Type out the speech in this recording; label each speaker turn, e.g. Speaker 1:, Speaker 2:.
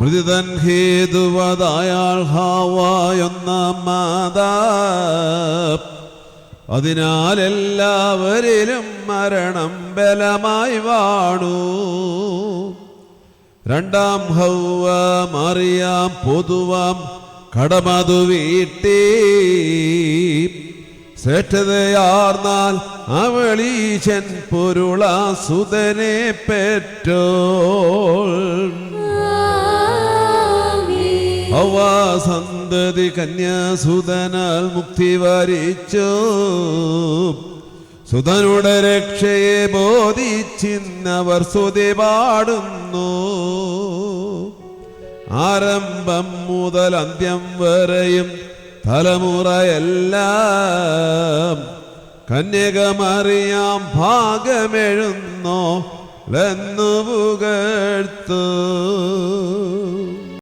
Speaker 1: മൃതിതൻ ഹേതുവതായാൾ ഹാവായൊന്ന മാതാ അതിനാൽ എല്ലാവരിലും മരണം ബലമായി വാണു. രണ്ടാം ഹൗവ മറിയാം പൊതുവാം കടമതു വീട്ടി. ശ്രേഷ്ഠതയാർന്നാൽ അവളീശൻ പൊരുളാ സുതനെ പെറ്റോൾ. ഹൗവാ സന്തതി കന്യാസുതനാൽ മുക്തി വരിച്ചു. സുതനുടെ രക്ഷയെ ബോധിച്ചിന്നവർ സ്തുതി പാടുന്നു. ആരംഭം മുതൽ അന്ത്യം വരെയും തലമുറയെല്ലാം കന്യകമറിയാം ഭാഗമെഴുന്നോ എന്നു പുകഴ്ത്തു